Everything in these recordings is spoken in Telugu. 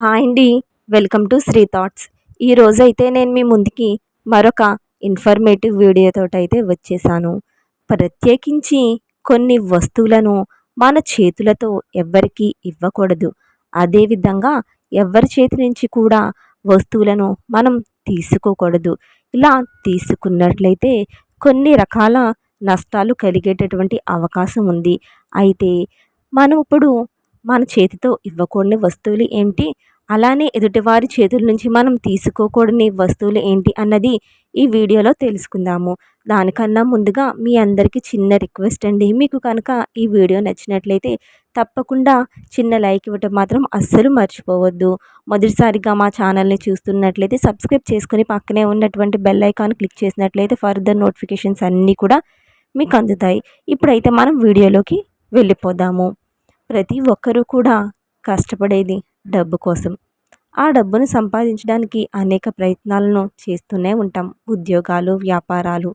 హాయ్ అండి. Welcome to Sri thoughts. ఈరోజు అయితే నేను మీ ముందుకి మరొక ఇన్ఫర్మేటివ్ వీడియోతో అయితే వచ్చేసాను. ప్రత్యేకించి కొన్ని వస్తువులను మన చేతులతో ఎవ్వరికి ఇవ్వకూడదు. అదేవిధంగా ఎవరి చేతి నుంచి కూడా వస్తువులను మనం తీసుకోకూడదు. ఇలా తీసుకున్నట్లయితే కొన్ని రకాల నష్టాలు కలిగేటటువంటి అవకాశం ఉంది. అయితే మనం ఇప్పుడు మన చేతితో ఇవ్వకూడని వస్తువులు ఏంటి? అలానే ఎదుటివారి చేతుల నుంచి మనం తీసుకోకూడని వస్తువులు ఏంటి అన్నది ఈ వీడియోలో తెలుసుకుందాము. దానికన్నా ముందుగా మీ అందరికీ చిన్న రిక్వెస్ట్ అండి. మీకు కనుక ఈ వీడియో నచ్చినట్లయితే తప్పకుండా చిన్న లైక్ ఇవ్వటం మాత్రం అస్సలు మర్చిపోవద్దు. మొదటిసారిగా మా ఛానల్ని చూస్తున్నట్లయితే సబ్స్క్రైబ్ చేసుకుని పక్కనే ఉన్నటువంటి బెల్ ఐకాన్ క్లిక్ చేసినట్లయితే ఫర్దర్ నోటిఫికేషన్స్ అన్నీ కూడా మీకు అందుతాయి. ఇప్పుడైతే మనం వీడియోలోకి వెళ్ళిపోదాము. ప్రతి ఒక్కరూ కూడా కష్టపడేది డబ్బు కోసం. ఆ డబ్బును సంపాదించడానికి అనేక ప్రయత్నాలను చేస్తూనే ఉంటాం. ఉద్యోగాలు వ్యాపారాలు.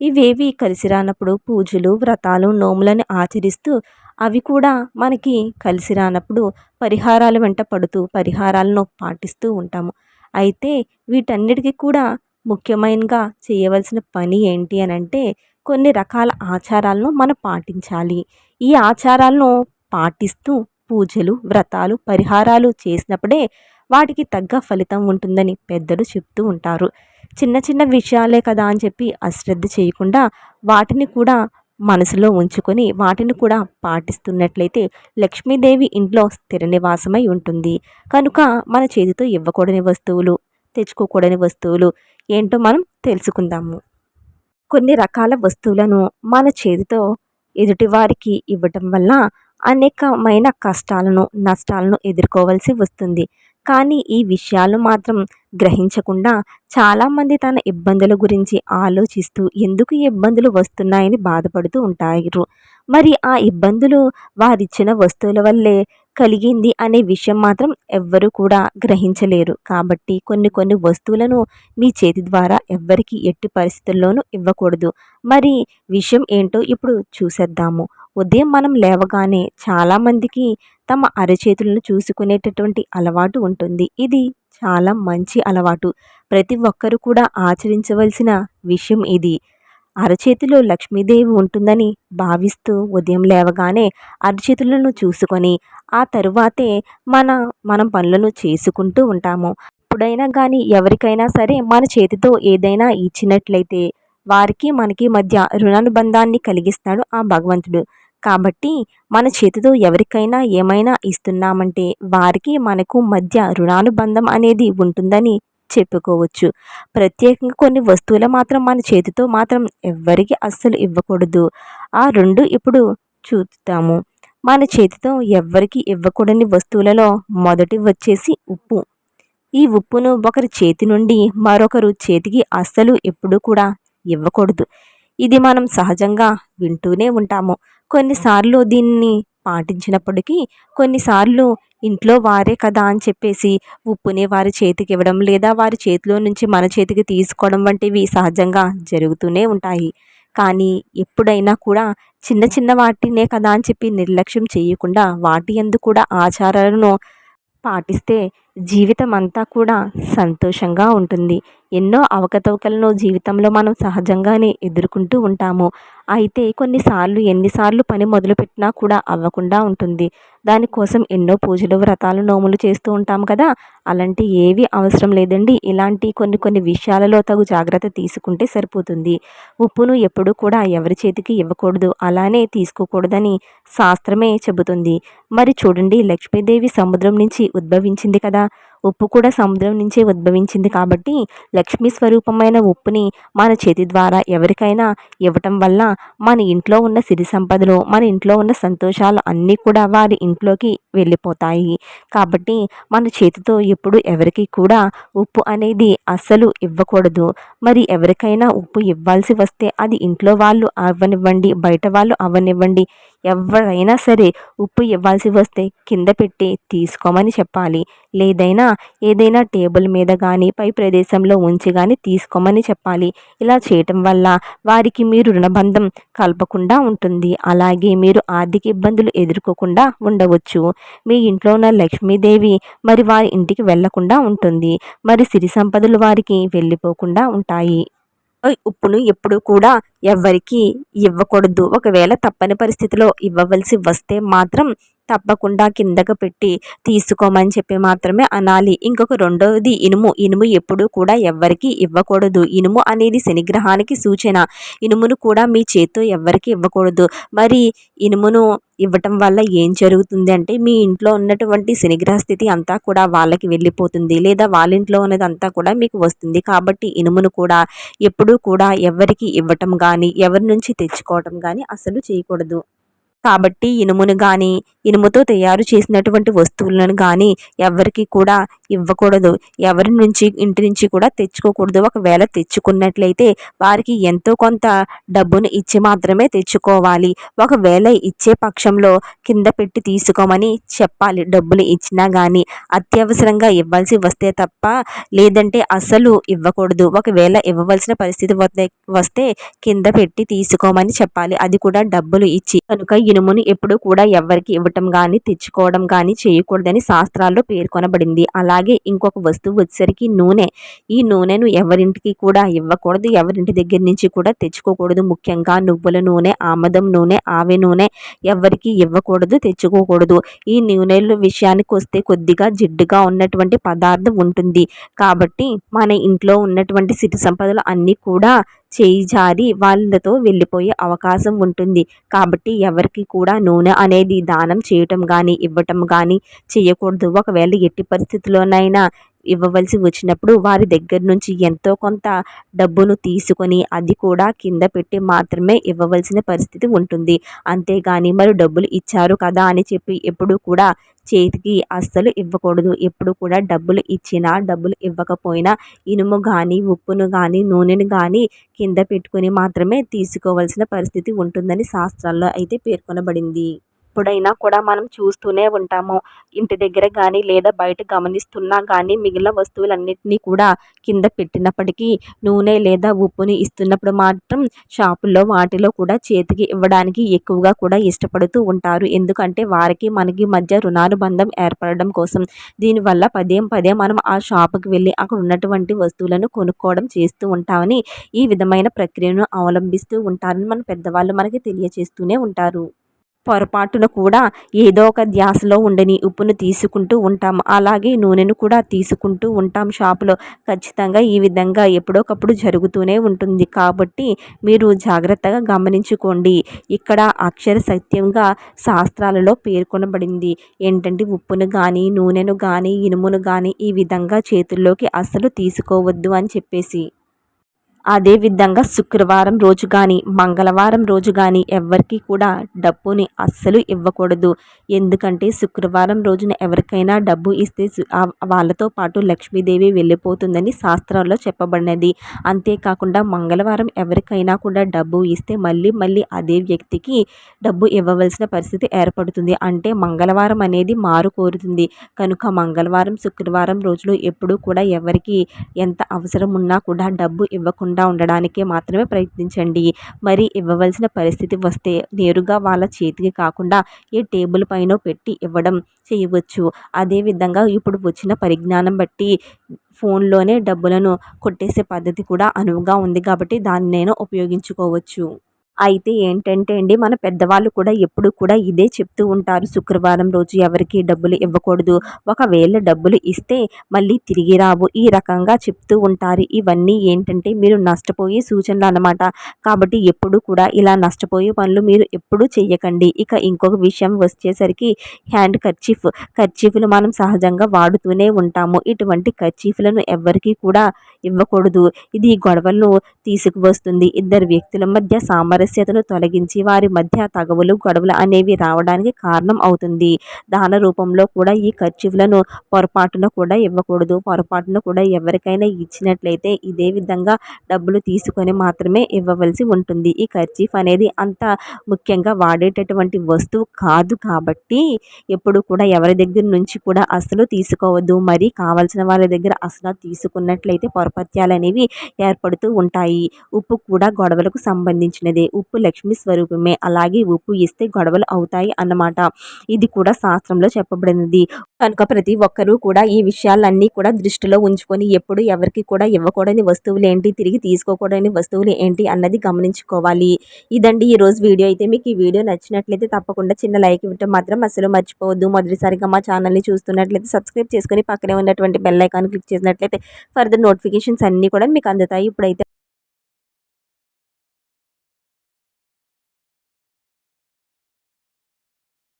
ఇవేవి కలిసి రానప్పుడు పూజలు వ్రతాలు నోములను ఆచరిస్తూ అవి కూడా మనకి కలిసి రానప్పుడు పరిహారాలు వెంట పడుతూ పరిహారాలను పాటిస్తూ ఉంటాము. అయితే వీటన్నిటికీ కూడా ముఖ్యమైనగా చేయవలసిన పని ఏంటి అని అంటే కొన్ని రకాల ఆచారాలను మనం పాటించాలి. ఈ ఆచారాలను పాటిస్తూ పూజలు వ్రతాలు పరిహారాలు చేసినప్పుడే వాటికి తగ్గ ఫలితం ఉంటుందని పెద్దలు చెప్తూ ఉంటారు. చిన్న చిన్న విషయాలే కదా అని చెప్పి అశ్రద్ధ చేయకుండా వాటిని కూడా మనసులో ఉంచుకొని వాటిని కూడా పాటిస్తున్నట్లయితే లక్ష్మీదేవి ఇంట్లో స్థిర నివాసమై ఉంటుంది. కనుక మన చేతితో ఇవ్వకూడని వస్తువులు తెచ్చుకోకూడని వస్తువులు ఏంటో మనం తెలుసుకుందాము. కొన్ని రకాల వస్తువులను మన చేతితో ఎదుటివారికి ఇవ్వటం వల్ల అనేకమైన కష్టాలను నష్టాలను ఎదుర్కోవాల్సి వస్తుంది. కానీ ఈ విషయాలు మాత్రం గ్రహించకుండా చాలామంది తన ఇబ్బందుల గురించి ఆలోచిస్తూ ఎందుకు ఇబ్బందులు వస్తున్నాయని బాధపడుతూ ఉంటారు. మరి ఆ ఇబ్బందులు వారిచ్చిన వస్తువుల వల్లే కలిగింది అనే విషయం మాత్రం ఎవ్వరూ కూడా గ్రహించలేరు. కాబట్టి కొన్ని కొన్ని వస్తువులను మీ చేతి ద్వారా ఎవ్వరికి ఎట్టి పరిస్థితుల్లోనూ ఇవ్వకూడదు. మరి విషయం ఏంటో ఇప్పుడు చూసేద్దాము. ఉదయం మనం లేవగానే చాలామందికి తమ అరచేతులను చూసుకునేటటువంటి అలవాటు ఉంటుంది. ఇది చాలా మంచి అలవాటు. ప్రతి ఒక్కరు కూడా ఆచరించవలసిన విషయం ఇది. అరచేతిలో లక్ష్మీదేవి ఉంటుందని భావిస్తూ ఉదయం లేవగానే అరచేతులను చూసుకొని ఆ తరువాతే మన మనం పనులను చేసుకుంటూ ఉంటాము. ఎప్పుడైనా కానీ ఎవరికైనా సరే మన చేతితో ఏదైనా ఇచ్చినట్లయితే వారికి మనకి మధ్య రుణానుబంధాన్ని కలిగిస్తాడు ఆ భగవంతుడు. కాబట్టి మన చేతితో ఎవరికైనా ఏమైనా ఇస్తున్నామంటే వారికి మనకు మధ్య రుణానుబంధం అనేది ఉంటుందని చెప్పుకోవచ్చు. ప్రత్యేకంగా కొన్ని వస్తువులు మాత్రం మన చేతితో మాత్రం ఎవ్వరికి అస్సలు ఇవ్వకూడదు. ఆ రెండు ఇప్పుడు చూస్తాము మన చేతితో ఎవ్వరికి ఇవ్వకూడని వస్తువులలో మొదటి వచ్చేసి ఉప్పు. ఈ ఉప్పును ఒకరి చేతి నుండి మరొకరు చేతికి అస్సలు ఎప్పుడూ కూడా ఇవ్వకూడదు. ఇది మనం సహజంగా వింటూనే ఉంటాము. కొన్నిసార్లు దీన్ని పాటించినప్పటికీ కొన్నిసార్లు ఇంట్లో వారే కదా అని చెప్పేసి ఉప్పుని వారి చేతికి ఇవ్వడం లేదా వారి చేతిలో నుంచి మన చేతికి తీసుకోవడం వంటివి సహజంగా జరుగుతూనే ఉంటాయి. కానీ ఎప్పుడైనా కూడా చిన్న చిన్న వాటినే కదా అని చెప్పి నిర్లక్ష్యం చేయకుండా వాటి ఎందు కూడా ఆచారాలను పాటిస్తే జీవితం అంతా కూడా సంతోషంగా ఉంటుంది. ఎన్నో అవకతవకలను జీవితంలో మనం సహజంగానే ఎదుర్కొంటూ ఉంటాము. అయితే కొన్నిసార్లు ఎన్నిసార్లు పని మొదలుపెట్టినా కూడా అవ్వకుండా ఉంటుంది. దానికోసం ఎన్నో పూజలు వ్రతాలు నోములు చేస్తూ ఉంటాం కదా. అలాంటి ఏవి అవసరం లేదండి. ఇలాంటి కొన్ని కొన్ని విషయాలలో తగు జాగ్రత్త తీసుకుంటే సరిపోతుంది. ఉప్పును ఎప్పుడూ కూడా ఎవరి చేతికి ఇవ్వకూడదు. అలానే తీసుకోకూడదని శాస్త్రమే చెబుతుంది. మరి చూడండి లక్ష్మీదేవి సముద్రం నుంచి ఉద్భవించింది కదా. ఉప్పు కూడా సముద్రం నుంచే ఉద్భవించింది కాబట్టి లక్ష్మీ స్వరూపమైన ఉప్పుని మన చేతి ద్వారా ఎవరికైనా ఇవ్వటం వల్ల మన ఇంట్లో ఉన్న సిరి సంపదలు మన ఇంట్లో ఉన్న సంతోషాలు అన్నీ కూడా వారి ఇంట్లోకి వెళ్ళిపోతాయి. కాబట్టి మన చేతితో ఎప్పుడు ఎవరికి కూడా ఉప్పు అనేది అస్సలు ఇవ్వకూడదు. మరి ఎవరికైనా ఉప్పు ఇవ్వాల్సి వస్తే అది ఇంట్లో వాళ్ళు అవ్వనివ్వండి బయట వాళ్ళు అవ్వనివ్వండి ఎవరైనా సరే ఉప్పు ఇవ్వాల్సి వస్తే కింద పెట్టి తీసుకోమని చెప్పాలి. లేదైనా ఏదైనా టేబుల్ మీద కానీ పై ప్రదేశంలో ఉంచి కానీ తీసుకోమని చెప్పాలి. ఇలా చేయటం వల్ల వారికి మీరు రుణబంధం కలపకుండా ఉంటుంది. అలాగే మీరు ఆర్థిక ఇబ్బందులు ఎదుర్కోకుండా ఉండవచ్చు. మీ ఇంట్లో ఉన్న లక్ష్మీదేవి మరి వారి ఇంటికి వెళ్ళకుండా ఉంటుంది. మరి సిరి సంపదలు వారికి వెళ్ళిపోకుండా ఉంటాయి. ఉప్పును ఎప్పుడు కూడా ఎవ్వరికీ ఇవ్వకూడదు. ఒకవేళ తప్పని పరిస్థితిలో ఇవ్వవలసి వస్తే మాత్రం తప్పకుండా కిందకు పెట్టి తీసుకోమని చెప్పి మాత్రమే అనాలి. ఇంకొక రెండవది ఇనుము. ఇనుము ఎప్పుడూ కూడా ఎవ్వరికి ఇవ్వకూడదు. ఇనుము అనేది శనిగ్రహానికి సూచన. ఇనుమును కూడా మీ చేత్తో ఎవ్వరికి ఇవ్వకూడదు. మరి ఇనుమును ఇవ్వటం వల్ల ఏం జరుగుతుంది అంటే మీ ఇంట్లో ఉన్నటువంటి శనిగ్రహ స్థితి అంతా కూడా వాళ్ళకి వెళ్ళిపోతుంది. లేదా వాళ్ళ ఇంట్లో ఉన్నదంతా కూడా మీకు వస్తుంది. కాబట్టి ఇనుమును కూడా ఎప్పుడూ కూడా ఎవరికి ఇవ్వటం కానీ ఎవరి నుంచి తెచ్చుకోవటం కానీ అసలు చేయకూడదు. కాబట్టి ఇనుమును కానీ ఇనుముతో తయారు చేసినటువంటి వస్తువులను కానీ ఎవరికి కూడా ఇవ్వకూడదు. ఎవరి నుంచి ఇంటి నుంచి కూడా తెచ్చుకోకూడదు. ఒకవేళ తెచ్చుకున్నట్లయితే వారికి ఎంతో కొంత డబ్బును ఇచ్చి మాత్రమే తెచ్చుకోవాలి. ఒకవేళ ఇచ్చే పక్షంలో కింద పెట్టి తీసుకోమని చెప్పాలి. డబ్బులు ఇచ్చినా కానీ అత్యవసరంగా ఇవ్వాల్సి వస్తే తప్ప లేదంటే అసలు ఇవ్వకూడదు. ఒకవేళ ఇవ్వవలసిన పరిస్థితి వస్తే కింద పెట్టి తీసుకోమని చెప్పాలి. అది కూడా డబ్బులు ఇచ్చి. కనుక ఇనుమును ఎప్పుడు కూడా ఎవరికి ఇవ్వటం కానీ తెచ్చుకోవడం కానీ చేయకూడదని శాస్త్రాల్లో పేర్కొనబడింది. అలాగే ఇంకొక వస్తువు వచ్చేసరికి నూనె. ఈ నూనెను ఎవరింటికి కూడా ఇవ్వకూడదు. ఎవరింటి దగ్గర నుంచి కూడా తెచ్చుకోకూడదు. ముఖ్యంగా నువ్వుల నూనె ఆమదం నూనె ఆవె నూనె ఎవరికి ఇవ్వకూడదు తెచ్చుకోకూడదు. ఈ నూనెల విషయానికి వస్తే కొద్దిగా జిడ్డుగా ఉన్నటువంటి పదార్థం ఉంటుంది. కాబట్టి మన ఇంట్లో ఉన్నటువంటి సిరి సంపదలు అన్నీ కూడా చేయి జారి వాళ్ళతో వెళ్ళిపోయే అవకాశం ఉంటుంది. కాబట్టి ఎవరికి కూడా నూనె అనేది దానం చేయటం కానీ ఇవ్వటం కానీ చేయకూడదు. ఒకవేళ ఎట్టి పరిస్థితుల్లోనైనా ఇవ్వవలసి వచ్చినప్పుడు వారి దగ్గర నుంచి ఎంతో కొంత డబ్బును తీసుకొని అది కూడా కింద పెట్టి మాత్రమే ఇవ్వవలసిన పరిస్థితి ఉంటుంది. అంతేగాని మరి డబ్బులు ఇచ్చారు కదా అని చెప్పి ఎప్పుడు కూడా చేతికి అస్సలు ఇవ్వకూడదు. ఎప్పుడు కూడా డబ్బులు ఇచ్చినా డబ్బులు ఇవ్వకపోయినా ఇనుము కానీ ఉప్పును కానీ నూనెను కానీ కింద పెట్టుకొని మాత్రమే తీసుకోవాల్సిన పరిస్థితి ఉంటుందని శాస్త్రాల్లో అయితే పేర్కొనబడింది. ఎప్పుడైనా కూడా మనం చూస్తూనే ఉంటాము. ఇంటి దగ్గర కానీ లేదా బయట గమనిస్తున్నా కానీ మిగిలిన వస్తువులన్నింటినీ కూడా కింద పెట్టినప్పటికీ నూనె లేదా ఉప్పుని ఇస్తున్నప్పుడు మాత్రం షాపుల్లో వాటిలో కూడా చేతికి ఇవ్వడానికి ఎక్కువగా కూడా ఇష్టపడుతూ ఉంటారు. ఎందుకంటే వారికి మనకి మధ్య రుణానుబంధం ఏర్పడడం కోసం. దీనివల్ల పదే పదే మనం ఆ షాపుకి వెళ్ళి అక్కడ ఉన్నటువంటి వస్తువులను కొనుక్కోవడం చేస్తూ ఉంటామని ఈ విధమైన ప్రక్రియను అవలంబిస్తూ ఉంటారని మన పెద్దవాళ్ళు మనకి తెలియచేస్తూనే ఉంటారు. పొరపాటున కూడా ఏదో ఒక ధ్యాసలో ఉండని ఉప్పును తీసుకుంటూ ఉంటాం. అలాగే నూనెను కూడా తీసుకుంటూ ఉంటాం షాపులో. ఖచ్చితంగా ఈ విధంగా ఎప్పుడోకప్పుడు జరుగుతూనే ఉంటుంది. కాబట్టి మీరు జాగ్రత్తగా గమనించుకోండి. ఇక్కడ అక్షర సత్యంగా శాస్త్రాలలో పేర్కొనబడింది. ఏంటంటే ఉప్పును కానీ నూనెను కానీ ఇనుమును కానీ ఈ విధంగా చేతుల్లోకి అస్సలు తీసుకోవద్దు అని చెప్పేసి. అదేవిధంగా శుక్రవారం రోజు కానీ మంగళవారం రోజు కానీ ఎవరికి కూడా డబ్బుని అస్సలు ఇవ్వకూడదు. ఎందుకంటే శుక్రవారం రోజున ఎవరికైనా డబ్బు ఇస్తే వాళ్ళతో పాటు లక్ష్మీదేవి వెళ్ళిపోతుందని శాస్త్రంలో చెప్పబడినది. అంతేకాకుండా మంగళవారం ఎవరికైనా కూడా డబ్బు ఇస్తే మళ్ళీ మళ్ళీ అదే వ్యక్తికి డబ్బు ఇవ్వవలసిన పరిస్థితి ఏర్పడుతుంది. అంటే మంగళవారం అనేది మారు కోరుతుంది. కనుక మంగళవారం శుక్రవారం రోజులు ఎప్పుడూ కూడా ఎవరికి ఎంత అవసరం ఉన్నా కూడా డబ్బు ఇవ్వకుండా ఇవ్వకుండా ఉండడానికే మాత్రమే ప్రయత్నించండి. మరి ఇవ్వవలసిన పరిస్థితి వస్తే నేరుగా వాళ్ళ చేతికి కాకుండా ఏ టేబుల్ పైన పెట్టి ఇవ్వడం చేయవచ్చు. అదేవిధంగా ఇప్పుడు వచ్చిన పరిజ్ఞానం బట్టి ఫోన్లోనే డబ్బులను కొట్టేసే పద్ధతి కూడా అనువుగా ఉంది కాబట్టి దాన్ని నేను ఉపయోగించుకోవచ్చు. అయితే ఏంటంటే అండి మన పెద్దవాళ్ళు కూడా ఎప్పుడు కూడా ఇదే చెప్తూ ఉంటారు. శుక్రవారం రోజు ఎవరికి డబ్బులు ఇవ్వకూడదు. ఒకవేళ డబ్బులు ఇస్తే మళ్ళీ తిరిగి రావు. ఈ రకంగా చెప్తూ ఉంటారు. ఇవన్నీ ఏంటంటే మీరు నష్టపోయే సూచనలు అనమాట కాబట్టి ఎప్పుడు కూడా ఇలా నష్టపోయే పనులు మీరు ఎప్పుడు చేయకండి ఇక ఇంకొక విషయం వచ్చేసరికి హ్యాండ్ కర్చీఫ్. కర్చీఫ్లు మనం సహజంగా వాడుతూనే ఉంటాము. ఇటువంటి కర్చీఫ్లను ఎవరికి కూడా ఇవ్వకూడదు. ఇది గొడవలను తీసుకువస్తుంది. ఇద్దరు వ్యక్తుల మధ్య సామరస్య సామరస్యతను తొలగించి వారి మధ్య తగవులు గొడవలు అనేవి రావడానికి కారణం అవుతుంది. దాన రూపంలో కూడా ఈ ఖర్చులను పొరపాటున కూడా ఇవ్వకూడదు. పొరపాటున కూడా ఎవరికైనా ఇచ్చినట్లయితే ఇదే విధంగా డబ్బులు తీసుకొని మాత్రమే ఇవ్వవలసి ఉంటుంది. ఈ ఖర్చీఫ్ అనేది అంత ముఖ్యంగా వాడేటటువంటి వస్తువు కాదు కాబట్టి ఎప్పుడు కూడా ఎవరి దగ్గర నుంచి కూడా అసలు తీసుకోవద్దు. మరి కావాల్సిన వాళ్ళ దగ్గర అసలు తీసుకున్నట్లయితే పొరపత్యాలు అనేవి ఏర్పడుతూ ఉంటాయి. ఉప్పు కూడా గొడవలకు సంబంధించినదే. ఉప్పు లక్ష్మి స్వరూపమే. అలాగే ఉప్పు ఇస్తే గొడవలు అవుతాయి అన్నమాట. ఇది కూడా శాస్త్రంలో చెప్పబడినది. కనుక ప్రతి ఒక్కరూ కూడా ఈ విషయాలన్నీ కూడా దృష్టిలో ఉంచుకొని ఎప్పుడు ఎవరికి కూడా ఇవ్వకూడని వస్తువులు ఏంటి తిరిగి తీసుకోకూడని వస్తువులు ఏంటి అన్నది గమనించుకోవాలి. ఇదండి ఈరోజు వీడియో. అయితే మీకు ఈ వీడియో నచ్చినట్లయితే తప్పకుండా చిన్న లైక్ ఇవ్వటం మాత్రం అసలు మర్చిపోవద్దు. మొదటిసారిగా మా ఛానల్ని చూస్తున్నట్లయితే సబ్స్క్రైబ్ చేసుకొని పక్కనే ఉన్నటువంటి బెల్ ఐకాన్ క్లిక్ చేసినట్లయితే ఫర్దర్ నోటిఫికేషన్స్ అన్నీ కూడా మీకు అందుతాయి. ఇప్పుడైతే